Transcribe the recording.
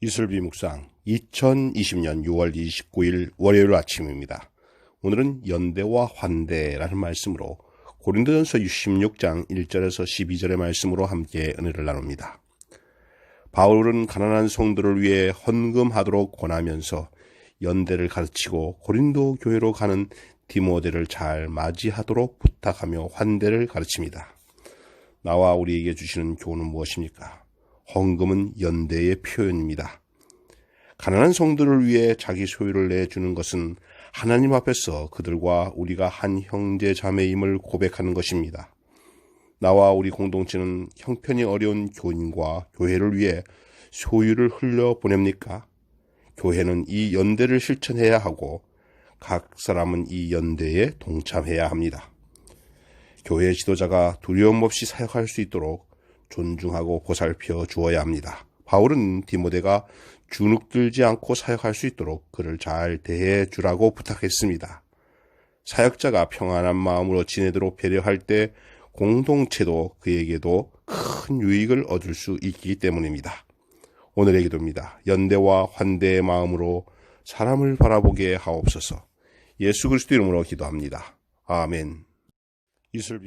이슬비 묵상 2020년 6월 29일 월요일 아침입니다. 오늘은 연대와 환대라는 말씀으로 고린도전서 66장 1절에서 12절의 말씀으로 함께 은혜를 나눕니다. 바울은 가난한 성도를 위해 헌금하도록 권하면서 연대를 가르치고 고린도 교회로 가는 디모데를 잘 맞이하도록 부탁하며 환대를 가르칩니다. 나와 우리에게 주시는 교훈은 무엇입니까? 헌금은 연대의 표현입니다. 가난한 성들을 위해 자기 소유를 내주는 것은 하나님 앞에서 그들과 우리가 한 형제 자매임을 고백하는 것입니다. 나와 우리 공동체는 형편이 어려운 교인과 교회를 위해 소유를 흘려 보냅니까? 교회는 이 연대를 실천해야 하고 각 사람은 이 연대에 동참해야 합니다. 교회 지도자가 두려움 없이 사역할 수 있도록 존중하고 보살펴 주어야 합니다. 바울은 디모데가 주눅들지 않고 사역할 수 있도록 그를 잘 대해 주라고 부탁했습니다. 사역자가 평안한 마음으로 지내도록 배려할 때 공동체도 그에게도 큰 유익을 얻을 수 있기 때문입니다. 오늘의 기도입니다. 연대와 환대의 마음으로 사람을 바라보게 하옵소서. 예수 그리스도 이름으로 기도합니다. 아멘. 이슬비